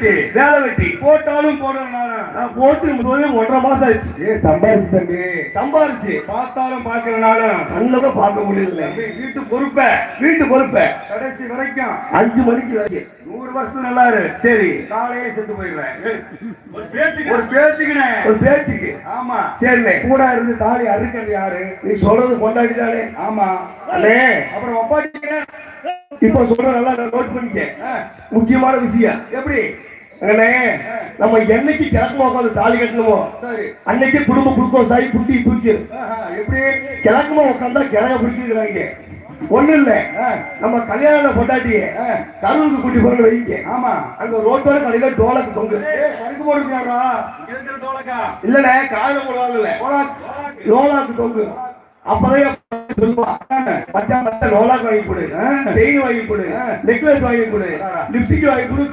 வேலை வெட்டி. போட்டாலும். நான் போட்டு போது ஒன்றரை மாசம் ஆயிடுச்சு. ஏய், சம்பாதிச்சு தம்பி. சம்பாரிச்சு. பார்த்தாலும் பார்க்கலனாலும் கண்ணுல பார்க்க முடியல. வீட்டு பொறுப்ப. வீட்டு பொறுப்ப. கடைசி வரைக்கும். அஞ்சு மணிக்கு வரைக்கும் நூறு வருஷம் நல்லா இரு சரி. காலையே செத்து போயிடுவேன். ஒரு பேச்சுக்கு. ஒரு பேச்சுக்கினே. ஒரு பேச்சுக்கு. ஆமா. சரிண்ணே. கூட இருந்து தாலி அறுக்கிறது யாரு? நீ சொல்றது கொண்டாடி தானே ஆமா அப்புறம் இப்ப சொல்ற நல்லா நோட் பண்ணிக்க முக்கியமான விஷயம். எப்படி? நம்ம என்னைக்கு கிழக்குமா உட்காந்து தாலி கட்டணுமோ அன்னைக்கு குடும்ப குளுக்கோஸ் ஆகி புட்டி தூக்கி எப்படி? கிழக்குமா உட்காந்தா கிழங்க பிடிக்கிறாங்க ஒண்ணு இல்ல. நம்ம கல்யாண பொண்டாட்டிய கரூருக்கு கூட்டி போறது வைங்க. ஆமா. அங்க ரோட்டோர கடையில டோலக்கு தொங்கு. ஏய், கணக்கு போடுறாரா இல்லண்ணே காலை போடுவாங்கல்ல லோலாக்கு தொங்கு. அப்பதான்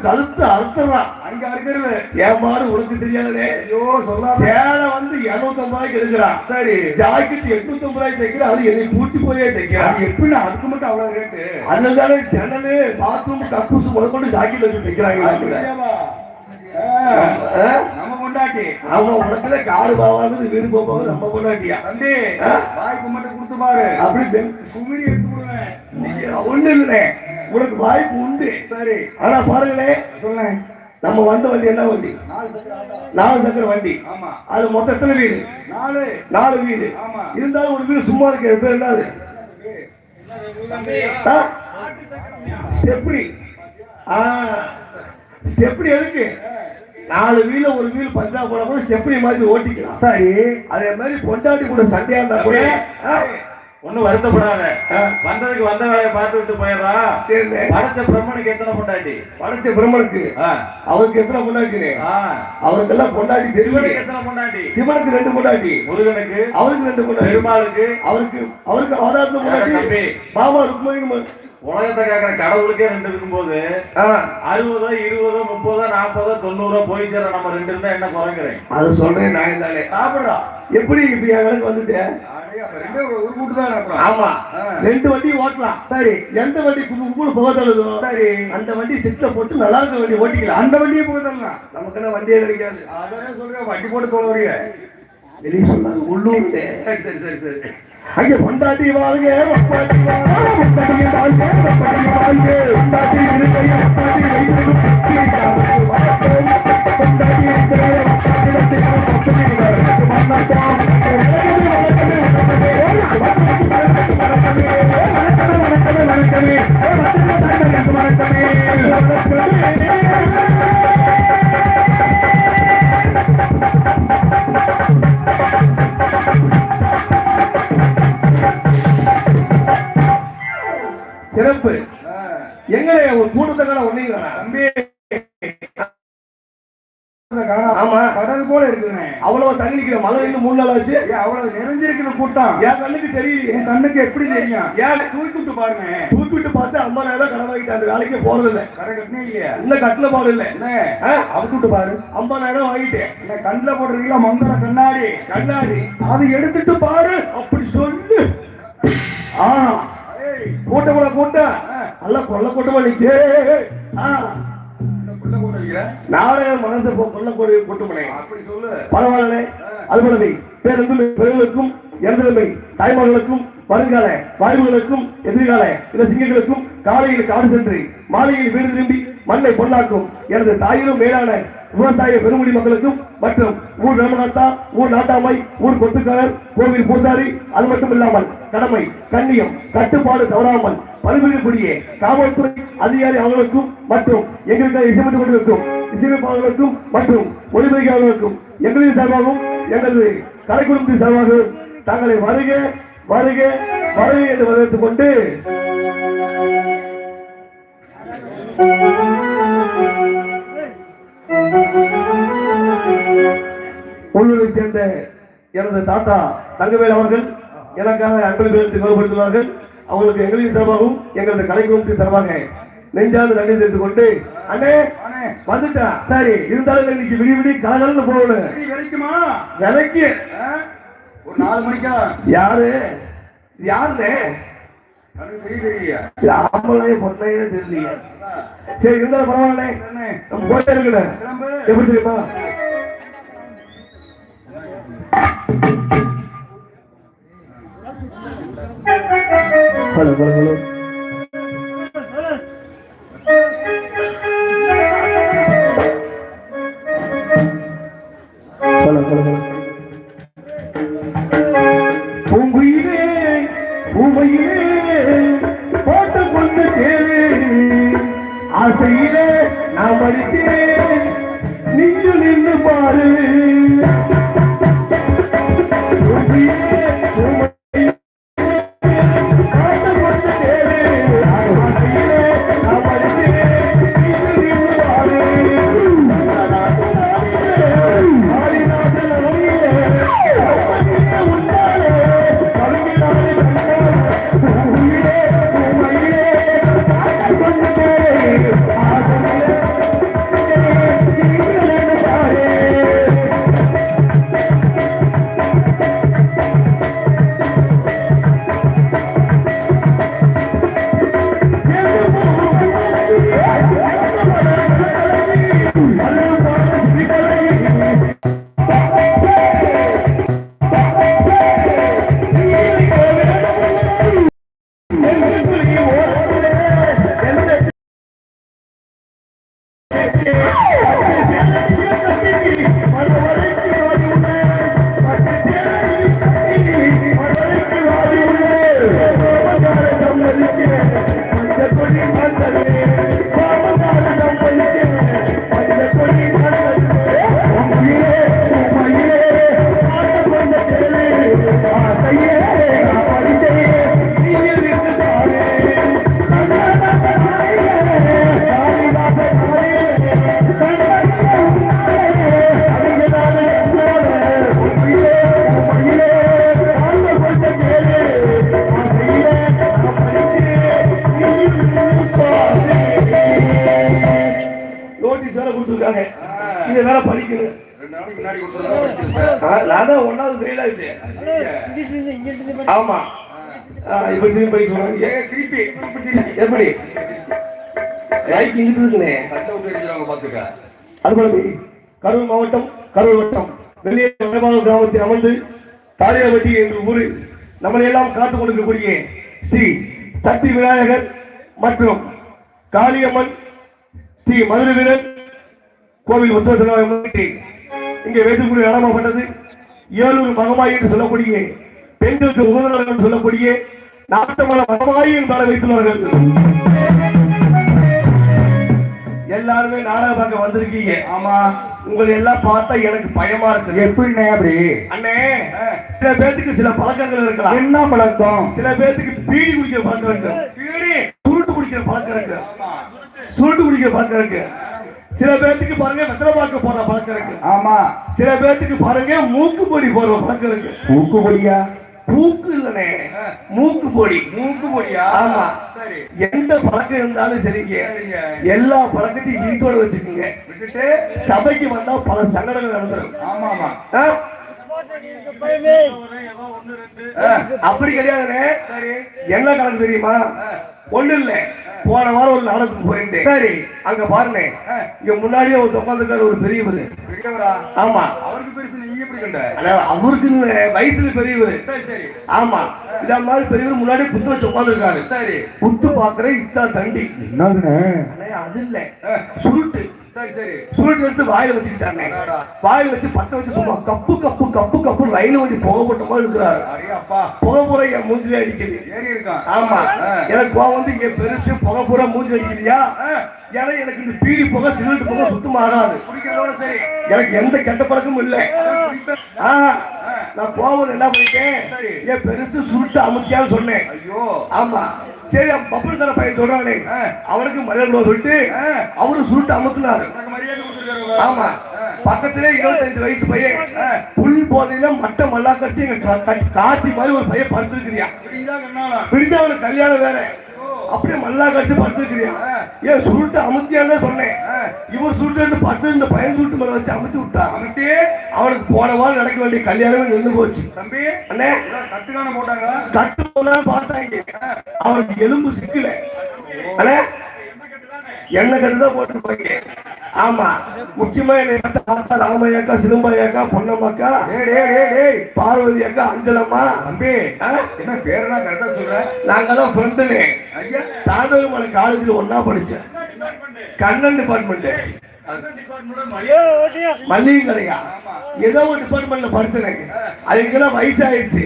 கழுத்து அறுத்துறான் அங்க இருக்கிறது ஏமாறு உனக்கு தெரியாதே. ஐயோ சொல்லாம சேலை வந்து இருநூத்தி ரூபாய்க்கு எடுக்கிறான் சரி. ஜாக்கெட் எட்நூத்தி ரூபாய்க்கு தைக்கிறான் அது என்னை பூட்டி போயே தைக்கிறான் அது எப்படி அதுக்கு மட்டும் அவ்வளவு ரேட்டு அதுல தானே ஜன்னலு பாத்ரூம் கக்கூஸ் முதற்கொண்டு ஜாக்கெட் வச்சு தைக்கிறாங்க. கொண்டாட்டி அவன் உனக்குல காடு பாவாது வீடு போவாது நம்ம கொண்டாட்டியா தம்பி? வாய்ப்பு மட்டும் கொடுத்து பாரு. அப்படி குமிழி எடுத்து விடுவேன் ஒண்ணு இல்லை உனக்கு வாய்ப்பு உண்டு. சரி. ஆனா பாருங்களேன் சொல்லேன் நம்ம வந்த வண்டி என்ன வண்டி? நாலு சக்கர வண்டி. ஆமா. அது மொத்தம் எத்தனை வீடு. நாலு. நாலு வீடு. ஆமா. இருந்தாலும் ஒரு வீடு சும்மா இருக்கு பேர் என்னது? ஸ்டெப்னி ஸ்டெப்னி எதுக்கு? நாலு வீல ஒரு வீல் பஞ்சா போனா கூட ஸ்டெப்னி மாதிரி ஓட்டிக்கலாம். சரி. அதே மாதிரி பொண்டாட்டி கூட சண்டையா இருந்தா கூட ஆ, ஒண்ணும் வருத்தப்படாத. வந்ததுக்கு வந்த வேலையை பார்த்து விட்டு போயிடுறா. சரிண்ணே. படைச்ச பிரம்மனுக்கு எத்தனை பொண்டாட்டி? படைச்ச பிரம்மனுக்கு. அவருக்கு எத்தனை பொண்டாட்டி? ஆ. அவருக்கெல்லாம் பொண்டாட்டி தெரியும் எத்தனை பொண்டாட்டி? சிவனுக்கு ரெண்டு பொண்டாட்டி. முருகனுக்கு. அவருக்கு ரெண்டு பொண்டாட்டி. பெருமாளுக்கு. அவருக்கு அவருக்கு அவதாரத்து. பொண்டாட்டி. பாபா ருக்மணி உலகத்தை கேட்கிற கடவுளுக்கே ரெண்டு இருக்கும்போது ஆ. அறுபதோ இருபதோ முப்பதோ நாற்பதோ தொண்ணூறோ போய் சேர நம்ம ரெண்டு இருந்தா என்ன குறைக்கிறேன்? அது சொல்றேன் நான் தானே சாப்பிடுறா. எப்படி இப்ப என் வேலைக்கு வந்துட்டேன் ஆமா. ரெண்டு வண்டி ஓட்டலாம். சரி. எந்த வண்டி கும்பல் புகை தள்ளுதோ? சரி. அந்த வண்டி சிட்ல போட்டு நல்லா இருக்க வண்டி ஓட்டிக்கலாம். அந்த வண்டியை போகுதல்லாம் நமக்கு என்ன வண்டியே கிடைக்காது. அதானே சொல்றேன். வண்டி போட்டு தொலைவீங்க வெளியே சொன்னாங்க உள்ளூர் சரி சரி சரி சரி. அங்கே பொண்டாட்டி வாழ்க பொண்டாட்டி வாழ்க பொண்டாட்டி வாழ்க பொண்டாட்டி வாழ்க பொண்டாட்டி இருக்கை பொண்டாட்டி வைத்தது பற்றி காவல் பொண்டாட்டி இருக்கிற பொண்டாட்டி சிறப்பு தம்பி. ஆமா. கடல் போல இருக்குதுண்ணே. அவ்வளவு தண்ணி நிக்கிற மழை இன்னும் மூணு நாள் ஆச்சு அவ்வளவு நிறைஞ்சிருக்குது கூட்டம். என் கண்ணுக்கு தெரியலையே உன் கண்ணுக்கு எப்படி தெரியும்? ஏன் தூக்கி விட்டு பாருங்க. தூக்கிட்டு பார்த்து ஐம்பதாயிரம் கடன் வாங்கிட்டு அந்த வேலைக்கே போறது இல்ல கடை கட்டினே இல்லையா. கட்டல பாடு இல்ல? அவுத்து விட்டு பாரு. ஐம்பதாயிரம் வாங்கிட்டேன். என்ன கண்ணுல போடுறீங்களா மங்கள கண்ணாடி. கண்ணாடி. அது எடுத்துட்டு பாரு. அப்படி சொல்லு. ஆ. ஏய், கூட்டம். நல்லா கொல்ல கூட வைக்கிற? நாடக மனசை கொல்ல கூடிய கூட்டமனே அப்படி சொல்லு. பரவாயில்ல. அதுபோலவே பேருந்து பெண்களுக்கும் இறந்தமை தாய்மார்களுக்கும் வருங்கால வாய்வுகளுக்கும் எதிர்கால இந்த சிங்கங்களுக்கும் காலையில் காடு சென்று மாலையில் வீடு திரும்பி மண்ணை பொன்னாக்கும் எனது தாயிலும் மேலான விவசாய பெருமுடி மக்களுக்கும் மற்றும் ஊர் ராமநாத்தா ஊர் நாட்டாமை ஊர் கொத்துக்காரர் கோவில் பூசாரி அது மட்டும் இல்லாமல் கடமை கண்ணியம் கட்டுப்பாடு தவறாமல் பல்வேறுபடிய காவல்துறை அதிகாரி அவர்களுக்கும் மற்றும் எங்களுக்காக இசைமட்டு கொண்டிருக்கும் இசையமைப்பாளர்களுக்கும் மற்றும் ஒளிபரிகாரர்களுக்கும் எங்களின் சார்பாகவும் எங்களது கலைக்குழுமத்தின் சார்பாகவும் தங்களை வருக வருக வருக என்று வரவேற்றுக் கொண்டு. உள்ளூரை சேர்ந்த எனது தாத்தா தங்கவேல் அவர்கள் எனக்காக அன்பளிப்பு கௌரவப்படுத்துவார்கள் அவங்களுக்கு எங்களின் சார்பாகவும் எங்களது கலைக்குழுமத்தின் சார்பாக நெஞ்சார்ந்து நன்றி தெரிவித்துக் கொண்டு அண்ணே வந்துட்டா. சரி இருந்தாலும் இன்னைக்கு விடி விடி கலகலன்னு போகணும். வெடி வெடிக்குமா? விலைக்கு? ஒரு நாலு மணிக்கா? யாரு? யாருண்ணே ஆம்பளையே பொண்ணையே தெரியலையே. சரி இருந்தாலும் பரவாயில்ல. நம்ம போயிட்டே இருக்கல எப்படி தெரியுமா? Hello hello hello hello. இதை வேற படிக்கணும் நான் தான் ஒன்னாவது ஃபெயில் ஆயிடுச்சு ஆமா. இப்ப திரும்பி படிக்க சொல்றாங்க திருப்பி எப்படி? இங்கிட்டு இருக்குனே. பாத்துக்க அதுபோலவே கரூர் மாவட்டம் கரூர் வட்டம். வெளியே வடபாகம் கிராமத்தில் அமர்ந்து தாரியாபட்டி என்ற ஊரில் நம்மளை எல்லாம் காத்துக் கொண்டிருக்கக்கூடிய ஸ்ரீ சக்தி விநாயகர் மற்றும் காளியம்மன் ஸ்ரீ மதுரை வீரர் கோவில் திருவிழாவை முன்னிட்டு இங்கே வைத்துக்கூடிய நடனப்பட்டது ஏழூர் மகமாயி என்று சொல்லக்கூடிய பெண்களுக்கு உகந்தனர் என்று சொல்லக்கூடிய நாட்டமல மகமாயி என்பதை வைத்துள்ளார்கள் எல்லாருமே நாடகம் பார்க்க வந்திருக்கீங்க. ஆமா உங்களை எல்லாம் பார்த்தா எனக்கு பயமா இருக்குது எப்படிண்ணே அப்படி? அண்ணே சில பேர்த்துக்கு சில பழக்கங்கள் இருக்கலாம். என்ன பழக்கம்? சில பேர்த்துக்கு பீடி குடிக்கிற பழக்கம் இருக்கு. பீடி? சுருட்டு குடிக்கிற பழக்கம் இருக்கு. சுருட்டு குடிக்கிற பழக்கம் இருக்கு. சில பேர்த்துக்கு பாருங்க வெத்தலை பாக்க போற பழக்கம் இருக்கு. ஆமா. சில பேர்த்துக்கு பாருங்க மூக்கு பொடி போடுற பழக்கம் இருக்கு. மூக்கு பொடியா மூக்கு இல்லனே. மூக்கு பொடி மூக்கு பொடியா ஆமா. சரி. எந்த பழக்கம் இருந்தாலும் சரிங்க. எல்லா பழக்கத்தையும் வீட்டோட வச்சுக்கோங்க. விட்டுட்டு? சபைக்கு வந்தா பல சங்கடங்கள் நடந்துரும். ஆமா ஆமா அப்படி கிடையாதுண்ணே. சரி. என்ன கணக்கு தெரியுமா? ஒண்ணு இல்ல. போன வாரம் ஒரு நாடகத்துக்கு போயிருந்தேன் சரி. அங்க பாருங்க ஆ, இங்க முன்னாடியே ஒரு உட்காந்துருக்காரு ஒரு பெரியவர். ஆமா. அவருக்கு பெருசு நீ எப்படி கண்ட? அவருக்கு வயசுல பெரியவர். சரி சரி. ஆமா. இத மாதிரி பெரியவர் முன்னாடி புத்து வச்சு உட்காந்துருக்காரு சரி. புத்து பாக்குறேன் இத்தா தண்டி. அண்ணே, அது இல்ல. சுருட்டு. சரி சரி சுருட்டு எடுத்து வாயில வச்சுக்கிட்டாங்க. வாயில வச்சு பத்த வச்சு சும்மா கப்பு கப்பு கப்பு கப்பு ரயில் வண்டி புகை போட்ட மாதிரி இருக்கிறாரு. புகை பூரா என் மூஞ்சிலே அடிக்குது. ஆமா. எனக்கு கோவம் வந்து இங்க பெருசு புகை பூரா மூஞ்சி அடிக்கலையா ஆ, ஏன்னா எனக்கு இந்த பீடி புகை சிகரெட் புகை சுத்தமா ஆகாது. எனக்கு எந்த கெட்ட பழக்கமும் இல்லை. நான் போகும்போது என்ன பண்ணிட்டேன். என் பெருசு சுருட்டு அமுத்தியான்னு சொன்னேன். ஐயோ. ஆமா. சரி பப்புள் தர பையன் சொல்றானே. ஆ. அவனுக்கு மரியாதை சொல்லிட்டு அவரு சுருட்டு அமுத்துனாரு ஆமா. பக்கத்திலே இருபத்தஞ்சு வயசு பையன். புல் போதையில மட்ட மல்லா கட்சி எங்க கா- கா- காட்டி மாதிரி ஒரு பையன் படுத்துருக்கிறியா? பிடிச்ச அவனுக்கு கல்யாணம் வேற. அப்படியே மல்லா கட்டு படுத்துக்கிறியா ஆ. ஏன் சுருட்டு அமுத்தியான்னு சொன்னேன். ஆ. இவர் சுருட்டு படுத்து இந்த பையன் சுருட்டு மேல வச்சு அமுத்தி விட்டா. அமுத்தி அவனுக்கு போன வாரம் நடக்க வேண்டிய கல்யாணமே நின்று போச்சு. தம்பி அண்ணே. கட்டுக்கான போட்டாங்களா? கட்டு பார்த்தாங்க அவனுக்கு எலும்பு சிக்கல. எண்ணெய் கட்டு தான் போட்டுருப்பாங்க. ஆமா முக்கியமா என்னை பார்த்து ராமையாக்கா சிலம்பையாக்கா பொன்னம்மாக்கா பார்வதி அக்கா அஞ்சலம்மா. தம்பி? என்ன பேரெல்லாம் கரெக்டா சொல்ற? நாங்கெல்லாம் ஃப்ரெண்டுனே ஐயா. தாதகமலை காலேஜில் ஒண்ணா படிச்சேன். கண்ணன் டிபார்ட்மெண்ட் மல்லிகை கடையா ஏதோ ஒரு டிபார்ட்மெண்ட்ல படிச்சேன் அதுக்கெல்லாம் வயசாயிருச்சு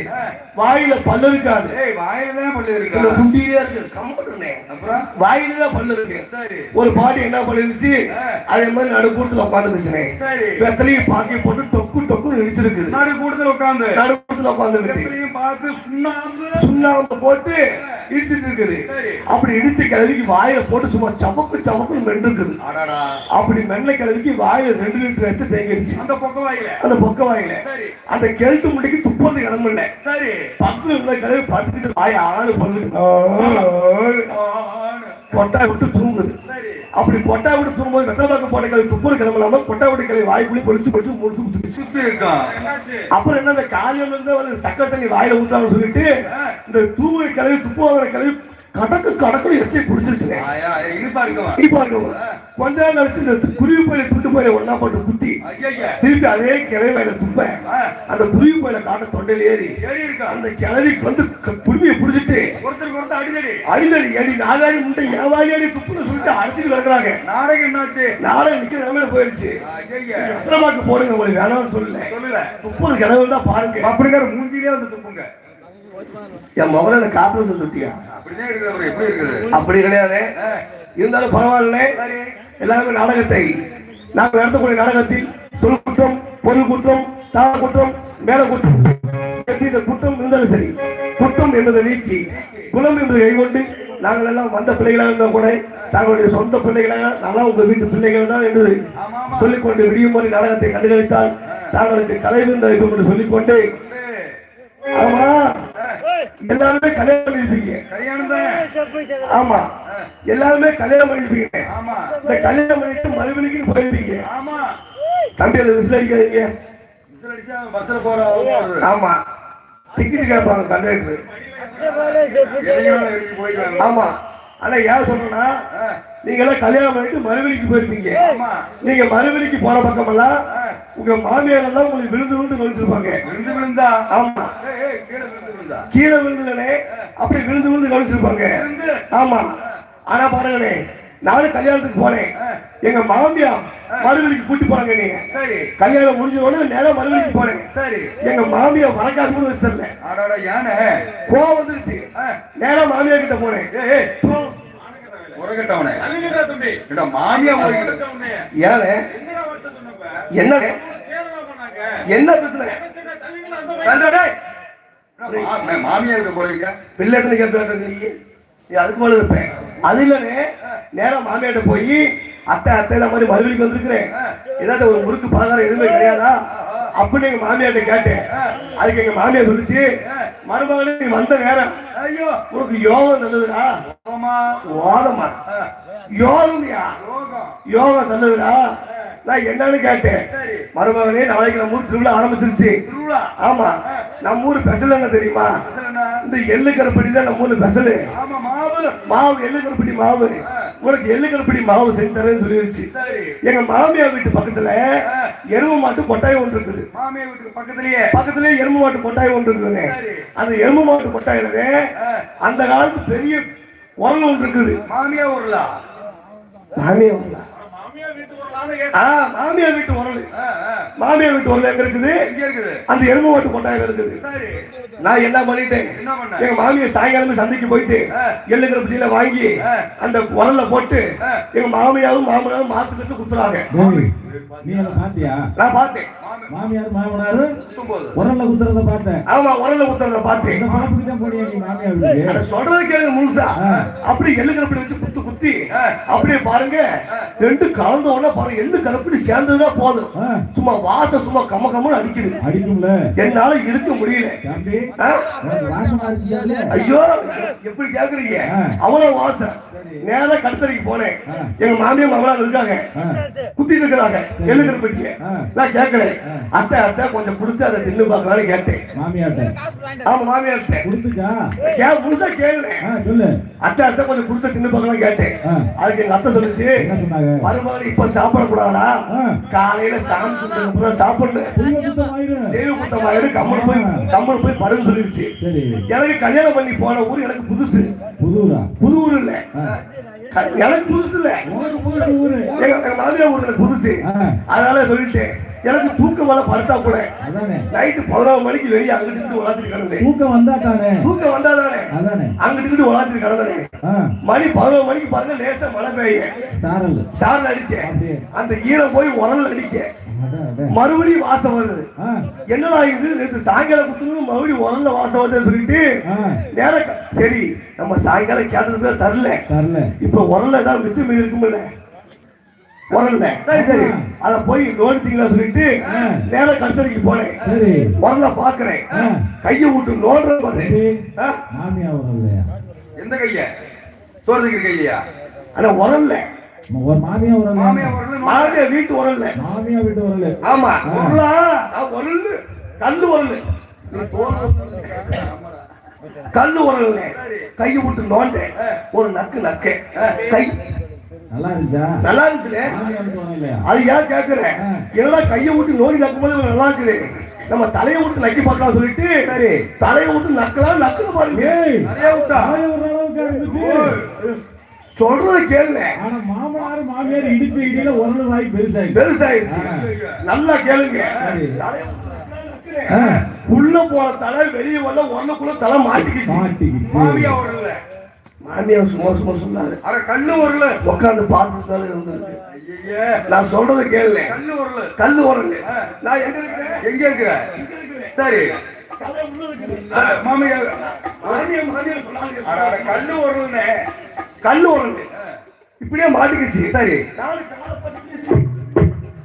வாயில பல்லு இருக்காது. வாயில தான் பல்லு இருக்கா? குண்டியே இருக்கு. வாயில தான் பல்லு இருக்கு. ஒரு பாட்டி என்ன பண்ணிருச்சு அதே மாதிரி நடுக்கூட்டத்துல உட்காந்துருச்சுனே சரி. வெத்தலையும் பாக்கி போட்டு டொக்கு டொக்கு இடிச்சிருக்குது முன்னாடி கூட்டத்தில் உட்காந்து நடுக்கூட்டத்துல உட்காந்துருச்சு எப்படியும் பார்த்து சுண்ணாம்பு. சுண்ணாம்பு போட்டு இடிச்சிட்டு இருக்குது. அப்படி இடிச்ச கிழவிக்கு வாயில போட்டு சும்மா சமக்கு சமக்குன்னு மென்று இருக்குது அடாடா. அப்படி மென்ன கிழவிக்கு வாயில ரெண்டு லிட்டர் வச்சு தேங்கிடுச்சு அந்த பக்கம் வாயில? அந்த பொக்க வாயில. அந்த கெழுத்து முடிக்கு துப்பது இடம் இல்ல சரி. பக்கத்துல இருந்த கிழவி படுத்துக்கிட்டு வாய ஆளு பண்ணு. பொட்டா விட்டு தூங்குது. அப்படி பொட்டா விட்டு தூங்கும்போது வெத்த பாக்க போட்ட கிழவி துப்புறது கிளம்பலாம பொட்டா விட்டு கிழவி வாய்க்குள்ளே பொழிச்சு பொழிச்சு முடிச்சு கொடுத்துருச்சு சுத்தி இருக்கான் அப்புறம் என்ன இந்த காலையில இருந்து சக்கரை தண்ணி வாயில ஊத்தான்னு சொல்லிட்டு இந்த தூங்குற கிழவி துப்புவாங்கிற கிழவி கடக்கு கடக்கு எச்சை பிடிச்சிருச்சுனே ஆயா இனிப்பா இருக்கவங்க. கொஞ்ச நாள் கழிச்சு இந்த குருவி போயில துண்டு போயில ஒன்னா போட்டு குத்தி திருப்பி அதே கிளை மேல துப்ப. அந்த குருவி போயில காட்ட தொண்டையில ஏறி அந்த கிளவிக்கு வந்து குருவியை பிடிச்சிட்டு அடிதடி. அடி நாகாடி முட்டை ஏவாடி அடி துப்புன்னு சொல்லிட்டு அடிச்சுட்டு கிடக்குறாங்க. நாளைக்கு என்னாச்சு? நாளை நிக்கிற நிலைமையில போயிருச்சு. பத்திரமாக்கு போடுங்க உங்களுக்கு வேணாம்னு சொல்லல. சொல்லல துப்புறது கிளவு தான் பாருங்க. அப்படிங்கிற மூஞ்சிலே வந்து துப்புங்க. என் அப்புறம் எப்படி இருக்குது? அப்படி கிடையாது. இருந்தாலும் பரவாயில்ல. எல்லாருமே நாடகத்தை. நாங்கள் நடத்தக்கூடிய நாடகத்தில் சொல் குற்றம் பொருள் குற்றம் தாள குற்றம் மேல குற்றம். குற்றம் இருந்தாலும் சரி குற்றம் என்பதை நீக்கி குலம் என்பதை கைகொண்டு நாங்கள் எல்லாம் வந்த பிள்ளைகளாக இருந்தால் கூட தங்களுடைய சொந்த பிள்ளைகளாக நல்லா உங்க வீட்டு பிள்ளைகள் தான் என்று சொல்லிக்கொண்டு விடியும் வரை நாடகத்தை கண்டுகளித்தால் தாங்களுக்கு கலை விருந்த வேண்டும் என்று சொல்லிக்கொண்டு ஆமா. எல்லாருமே கல்யாணம் பண்ணிருப்பீங்க கல்யாணம் தான் ஆமா. எல்லாருமே கல்யாணம் பண்ணிருப்பீங்க ஆமா. இந்த கல்யாணம் பண்ணிட்டு மறுபடியும் போயிருப்பீங்க. ஆமா. தம்பி அதை அடிச்சா பஸ்ல போற ஆமா. டிக்கெட் கேட்பாங்க கண்டக்டர் ஆமா. ஆனா ஏன் சொல்றேன்னா நீங்க எல்லாம் கல்யாணம் பண்ணிட்டு மறுவெளிக்கு போயிருப்பீங்க. நீங்க மறுவெளிக்கு போன பக்கமெல்லாம் ஆ, உங்க மாமியார் எல்லாம் உங்களுக்கு விழுந்து விழுந்து கழிச்சிருப்பாங்க விழுந்து விழுந்தா? ஆமா. கீழே விழுந்து விழுந்தா? கீழே விழுந்துதானே அப்படி விழுந்து விழுந்து கழிச்சிருப்பாங்க ஆமா. ஆனா பாருங்களே நானும் கல்யாணத்துக்கு போனேன். எங்க மாமியார் மறுவெளிக்கு கூட்டி போனாங்க நீங்க சரி. கல்யாணம் முடிஞ்ச உடனே நேரம் மறுவெளிக்கு போனேன் சரி. எங்க மாமியார் வரக்காது கூட வச்சிடல கோவம் வந்துருச்சு. ஆ, நேரா மாமியார் கிட்ட போனேன் ஏய், ஏய், உரகட்டவனே ஏடா, மாமியா உரகிட்ட ஏழை என்ன என்ன பிரச்சனை தள்ளுடா, டேய். மாமியா இருக்க போறீங்க? நீ. அதுக்கு மேல இருப்பேன் அது இல்லனே. நேரா மாமியார்ட்ட போய் அத்தை அத்தை இந்த மாதிரி மறுபடியும் வந்திருக்கிறேன். ஏதாவது ஒரு முறுக்கு பலகாரம் எதுவுமே கிடையாதா? அப்படின்னு எங்க மாமியார்ட்ட கேட்டேன். அதுக்கு எங்க மாமியார் சொல்லிச்சு மருமகளே நீ வந்த நேரம் ஐயோ உனக்கு யோகம் நல்லதுடா ஆமா. ஓதமா ஆ, யோகம்யா. யோகம். யோகம் நல்லதுடா நான் என்னன்னு கேட்டேன். சரி. மருமகனே நாளைக்கு நம்ம ஊர் திருவிழா ஆரம்பிச்சிருச்சு. திருவிழா? ஆமா. நம்ம ஊர் ஸ்பெஷல் என்ன தெரியுமா? இந்த எள்ளு கருப்படி தான் நம்ம ஊர்ல ஸ்பெஷல் ஆமா மாவு. மாவு எள்ளு கருப்படி மாவு உனக்கு எள்ளு கருப்படி மாவு செஞ்சு தரேன்னு சொல்லிருச்சு. சரி. எங்க மாமியார் வீட்டு பக்கத்துல எருமை மாட்டு கொட்டாய் ஒன்று இருக்குது. மாமியா வீட்டுக்கு பக்கத்துலயே? பக்கத்துலயே எருமை மாட்டு கொட்டாய் ஒன்று இருக்குதுங்க. அந்த எருமை மாட்டு கொட்டாயில ஆ, அந்த காலத்து பெரிய உரல் ஒன்று இருக்குது. மாமியா ஊர்லா மாமியார் உரலா? மாமியார் வீட்டு உரல். மாமியார் வீட்டு உரல் எங்க இருக்குது? அந்த எருமை மாட்டு கொட்டாயில இருக்குது. சரி. நான் என்ன பண்ணிட்டேன்? எங்க மாமியார் சாயங்காலமே சந்தைக்கு போயிட்டு ஆ. எள்ளுக்கிற பட்டியில வாங்கி. அந்த உரல்ல போட்டு. எங்க மாமியாரும் மாமனாரும் மாத்து கட்டு குத்துறாங்க. நீ அதை பாத்தியா? நான் பார்த்தேன். மாமி மாமியார் மாமனாரு உரல்ல குத்துறத பார்த்தேன். ஆமா உரல்ல குத்துறத பார்த்தேன். மாமியார் சொல்றது கேளுங்க முழுசா. அப்படி எள்ளுக்கிற பட்டி வச்சு குத்து குத்தி. அப்படியே பாருங்க. ரெண்டு கலந்த உடனே பாருங்க எள்ளு கருப்படி சேர்ந்ததுதான் போதும். சும்மா வாசம் சும்மா கம்ம கம்மன்னு அடிக்குது. அடிக்கும்ல. என்னால இருக்க முடியல. ஐயோ எப்படி கேக்குறீங்க. அவ்வளவு வாசம் நேரா கடத்தரைக்கு போனேன். எங்க மாமியார் மாமனார் இருக்காங்க. குத்திட்டு இருக்கிறாங்க. எள்ளு கருப்பட்டிய ஆ. நான் ஆ. அத்தை அத்தை கொஞ்சம் கொடுத்து அதை தின்னு பார்க்கலாம்னு கேட்டேன். மாமியார்ட்ட ஆமா மாமியார்ட்ட கொடுத்துச்சா? கே முழுசா கேளுனேன் ஆ சொல்லு. அத்தை அத்தை கொஞ்சம் கொடுத்து தின்னு பார்க்கலாம் கேட்டேன். அதுக்கு எங்க அத்தை சொல்லுச்சு மருமகள் இப்ப சாப்பிடக்கூடாதா. காலையில சாமி சுத்தம் தெய்வ குத்தமாயிரு கம்மல் போய் கம்மல் போய் பருன்னு சொல்லிருச்சு. சரி. எனக்கு கல்யாணம் பண்ணி போன ஊர் எனக்கு புதுசு. புதூரா புது ஊர் இல்ல. எனக்கு புதுசு இல்ல. எங்க மாமியார் ஊர் எனக்கு புதுசு. அதனால சொல்லிட்டேன். எனக்கு தூக்கம் வர படுத்தா கூட. நைட்டு பதினோரு மணிக்கு வெளியே அங்கிட்டு இருந்து வளர்த்துட்டு கிடந்தேன். தூக்கம் வந்தா தானே தூக்கம் வந்தாதானே? அதானே. அங்கிட்டு இருந்து வளர்த்துட்டு கிடந்தேன். மணி பதினோரு மணிக்கு பாருங்க லேசா மழை பெய்ய சாரல். சாரல் அடிக்க அந்த ஈரம் போய் உரல் அடிக்க. மறுபடியும் வாசம் வருது. என்னடா இது? நேற்று சாயங்காலம் குத்துணும் மறுபடியும் உரல்ல வாசம் வருதுன்னு சொல்லிட்டு நேரம் சரி நம்ம சாயங்காலம் கேட்டதுக்கு தரல. இப்ப உரல்ல ஏதாவது மிச்சம் இருக்குமில்ல உரல்ல. சரி சரி. அத போய் நோண்டிட்டீங்களா சொல்லிட்டு ஆ. நேரம் கடுத்தறிக்கு போனேன். சரி. உரல்ல பாக்குறேன். கையை விட்டு நோண்டுற பாரு. எந்த கைய? சோறு திங்கிற கையா? ஆனா உரல்ல. ஒரு மாமியா வரல மாமியா வீட்டு உரல்ல. மாமியா வீட்டு ஆமா. ஆ. உரலா? உரல் கல்லு உரல் கல்லு உரல் கையை விட்டு நோண்ட ஒரு நக்கு நக்க. கை நல்லா இருந்துச்சா நல்லா இருக்குல்ல வீட்டு அது ஏன் கேக்குறேன் ஆ. எல்லாம் கையை விட்டு நோண்டி நக்கும்போது நல்லா இருக்குது நம்ம தலையை விட்டு நக்கி பார்க்கலாம் சொல்லிட்டு சரி. தலையை விட்டு நக்கலாம் நக்குன்னு பாருங்க. விட்டா? தலைய இருந்துச்சு சொல்றத கேளுங்க. ஆனா மாமனார் மாமியார் இடிச்ச இடியில உரல் வாய் பெருசாயிடுச்சு. பெருசாயிருச்சு ஆ. நல்லா கேளுங்க. விட்டு. உள்ள போன தலை வெளியே வரல ஒண்ணுக்குள்ள தலை மாட்டிக்கிச்சு. மாட்டிக்கிச்சு. மாமியா வரல மாமியார் சும்மா சும்மா சொன்னாரு. அட கல்லு வரல உட்காந்து பார்த்துட்டு இருந்திருக்கு. நான் சொல்றத கேளு கல்லு வரல கல்லு வரல நான் எங்க இருக்கிறேன்? எங்க இருக்கிற? சரி. தலை உள்ள இருக்குது. ஆ, மாமியா மாமியார் மாமியார் சொன்னாங்க. கல்லு வரலனே கல்லு வரல இப்படியே மாட்டிக்கிச்சு. சரி.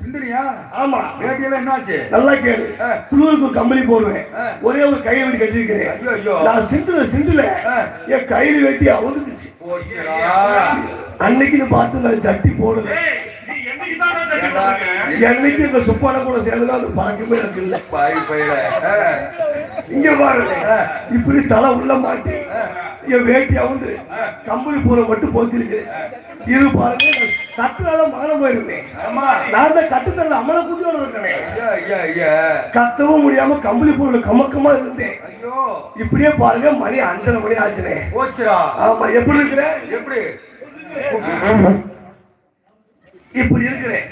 சிந்தனியா? ஆமா. வேட்டியெல்லாம் என்னாச்சு? நல்லா கேளு. குளிருக்கு ஒரு கம்பளி போடுவேன். ஒரே ஒரு கையை வெட்டி கட்டிருக்கிறேன். நான் சிண்டுல ஆ. என் கையில வெட்டி அவுந்துக்குச்சு. போச்சுடா. அன்னைக்குன்னு பார்த்து நான் சட்டி போடல. என்னைக்கு இந்த சுப்பான கூட சேர்ந்தா அந்த பழக்கமே எனக்கு இல்லை. இங்க பாருங்க. இப்படி தலை உள்ள மாட்டி என் வேட்டி அவுந்து கம்பளி பூரை மட்டும் போத்திருக்கு. இது பாருங்க கத்துனால மானம் போயிருந்தேன் நான் தான் இருக்கேன் ஐயா ஐயா ஐயா. கத்தவும் முடியாம கம்பளி பூரில் கமக்கமா இருந்தேன். ஐயோ. இப்படியே பாருங்க மணி அஞ்சரை மணி ஆச்சுனே. போச்சுடா. ஆமா எப்படி இருக்கிறேன் எப்படி? இப்படி இருக்கிறேன்.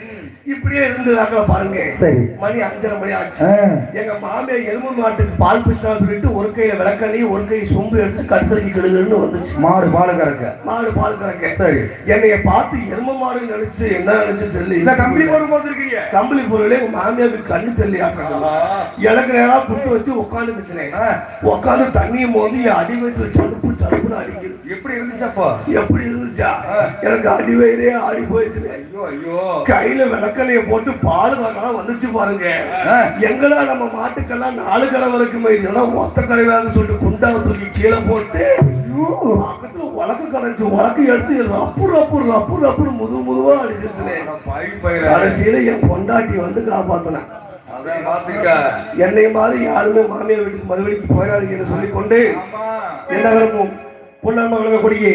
இப்படியே இருந்ததாக்க பாருங்க. சரி. மணி அஞ்சரை மணி ஆச்சு. எங்க மாமியார் எலும்பு மாட்டுக்கு பால் பிச்சான்னு சொல்லிட்டு ஒரு கையில விளக்கண்ணி ஒரு கை சொம்பு எடுத்து கடுத்தறிக்கு கெடுதுன்னு வந்துச்சு. மாடு பாலு கறக்க மாடு பால் கறக்க சரி. என்னைய பார்த்து எரும மாடு நினைச்சு என்ன நினைச்சு இந்த தெரியல கம்பெனி போட்டு போத்திருக்கீங்க கம்பளி பொருளே உங்க மாமியாருக்கு கண்ணு தெரியலையா எனக்கு நேரா புட்டு வச்சு உட்காந்துக்குச்சுனே ஆ. உட்காந்து தண்ணியும் போது அடி வயிற்றுல சடுப்பு சடுப்புன்னு அடிக்குது. எப்படி இருந்துச்சு அப்போ? எப்படி இருந்துச்சா. எனக்கு அடி வயிறே ஆடி போயிடுச்சுனே. ஐயோ ஐயோ. கையில விளக்கணைய போட்டு பால் வாங்கலாம் வந்துச்சு பாருங்க. எங்களா நம்ம மாட்டுக்கெல்லாம் நாலு கரை வரைக்குமே இதெல்லாம் ஒத்த கரைவாக சொல்லிட்டு குண்டாவை தூக்கி கீழே போட்டு பக்கத்துல உலக்கு கடைச்சு உலக்கு எடுத்து ரப்பு ரப்பு ரப்பு ரப்புன்னு முது முதுவா அடிச்சிருச்சுனே. கடைசியில என் பொண்டாட்டி வந்து காப்பாத்தினேன் என்னை மாதிரி யாருமே மாமியார் வீட்டுக்கு மறுபடிக்கு போயிடாதீங்கன்னு சொல்லிக் கொண்டு பொன்னாம விளங்கக்கூடிய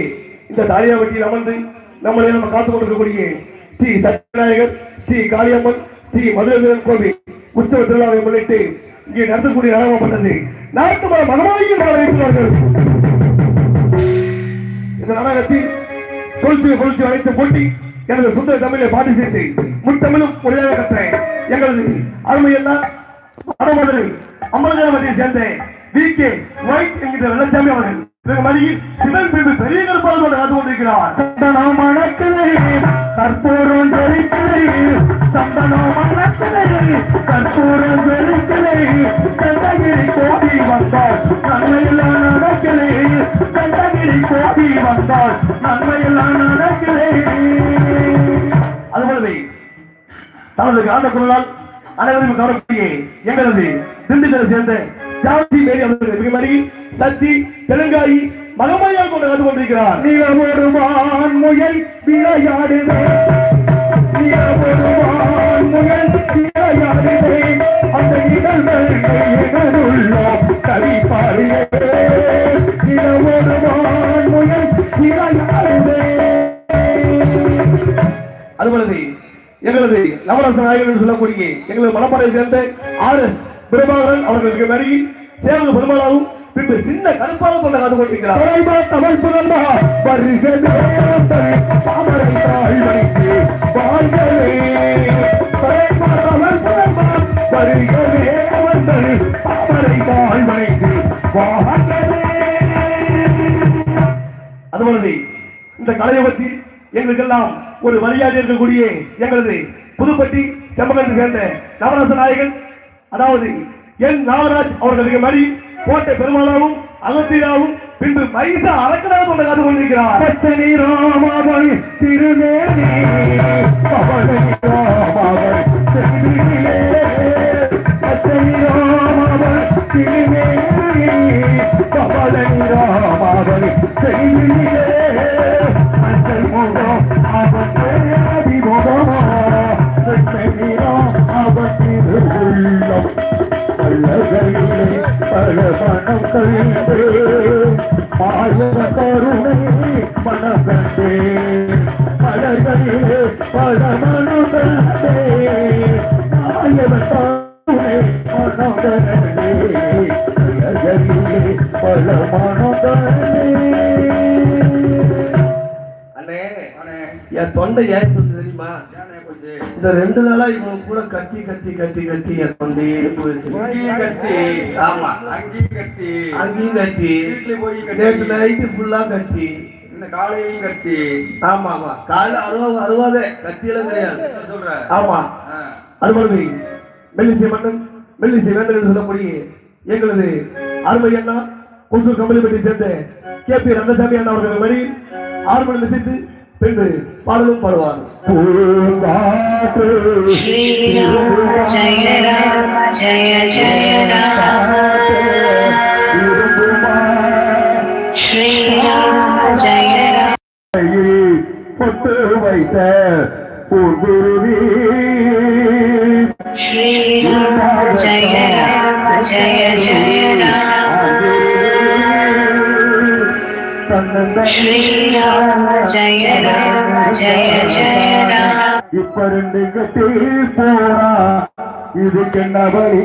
இந்த தாலியாவட்டியில் அமர்ந்து நம்மளை நம்ம காத்து கொண்டிருக்கக்கூடிய ஸ்ரீ சத்யநாயகர் ஸ்ரீ காளியம்மன் ஸ்ரீ மதுரவீரன் கோவில் உற்சவ திருவிழாவை முன்னிட்டு இங்கே நடத்தக்கூடிய நடனப்பட்டது நாட்டு ம- மகமாயின் மலர் இந்த நாடகத்தில் தொழிற்சி கொலுசு அழைத்து போட்டி எனது சுந்தர தமிழை பாட்டு சேர்த்து முத்தமிழும் மொழியாக கற்றேன் எங்களது அருமையெல்லாம் வடமதுரை அமர்ஜனமதியை சேர்ந்த வி கே ஒயிட் என்கிற வெள்ளச்சாமி அவர்கள். பெரிய கருப்பாளர் காத்து கொண்டிருக்கிறார். சந்தனம் மணக்கலை கற்பூரம் தெரிக்கலை சந்தனம் மணக்கலை கற்பூரம் தெரிக்கலை சந்தகிரி கோடி வந்தால் நன்மையெல்லாம் நடக்கலை. சந்தகிரி கோடி வந்தால் நன்மையெல்லாம் நடக்கலை. அதுபோலவே தனது காந்த குரலால் அனைவரும் எங்களது திண்டுக்கலை சேர்ந்த ஜான்சி மேரி அவர்கள் மிக அருகில் சக்தி தெலுங்காயி மகமையாக கொண்டு வந்து கொண்டிருக்கிறார். நிலவொருவான் முயல் விளையாடுவே நிலவொருவான் முயல் விளையாடுவே அந்த நிகழ்வுள்ளோம் கவி பாடுவே நிலவொருவான் முயல் விளையாடுவே அதுபோலவே எங்களது நவரச நாயகர் என்று சொல்லக்கூடிய எங்களது மலப்பாறை சேர்ந்த ஆர் எஸ் பிரபாகரன் அவர்களுக்கு அருகில் சேவக பெருமாளாகவும் பின்பு சின்ன கருப்பாக கொண்ட காது கொண்டிருக்கிறார். தமிழ் புதன்மா வருகிறே தாமரை தாழ்வரைக்கு வாழ்களே தலைமா தமிழ் புதன்மா வருகிறே அவர்கள் தாமரை தாழ்வரைக்கு வாழ்களே அதுபோலவே இந்த கலையகத்தில் எங்களுக்கெல்லாம் ஒரு மரியாதை இருக்கக்கூடிய எங்களது புதுப்பட்டி செம்பகத்தை சேர்ந்த நவரச நாயகன் அதாவது என் நாகராஜ் அவர்களுக்கு மணி கோட்டை பெருமாளாவும் அகத்திராவும் பின்பு பைசா அரக்கனாக கொண்டு காத்து கொண்டிருக்கிறார் பச்சனி ராமாவன் திருநேரி பச்சனி ராமாவன் திருநேரி பவனி ராமாவன் திருநீலே. திருவுள்ளம் பல்லகையிலே பல மனம் கழிந்து மாயவ கருணை மனம் கண்டே மலர்களிலே பல மனம் கண்டே மாயவ கருணை மனம் கண்டே மலர்களிலே பல மனம் கண்டே அண்ணே. என் தொண்டை ஏன் தெரியுமா இந்த ரெண்டு நாளா இவன் கூட கத்தி கத்தி கத்தி கத்தி போயிடுச்சு இங்கேயும் கத்தி. ஆமா அங்கேயும் கத்தி. அங்கேயும் கத்தி வீட்டுல போய் நேற்று. நைட்டு ஃபுல்லா கத்தி இந்த காலையும் கத்தி. ஆமா ஆமா காலைல அறுபது அறுபது கத்தியெல்லாம் கிடையாது சொல்ற? ஆமா. அதுபோலவே மெல்லிசை மன்னன் மெல்லிசை வேந்தன் என்று சொல்லக்கூடிய எங்களது அருமை அண்ணா கொசூர் கம்பளிப்பட்டி சேர்ந்த கே பி ரங்கசாமி அண்ணா அவர்கள் வழி ஆறு மணி நிசைத்து என்று பாடலும் பாடுவார். ஸ்ரீராம ஜய ராம ஜய ஜய ராம ஸ்ரீராம ஜய பொட்டு வைத்த குருவி ஸ்ரீராம ஜய ஜய ஜய ராம. శ్రీరామ జయ రామ జయ జయ రామ இப்பருந்து போரா இது என்ன வழி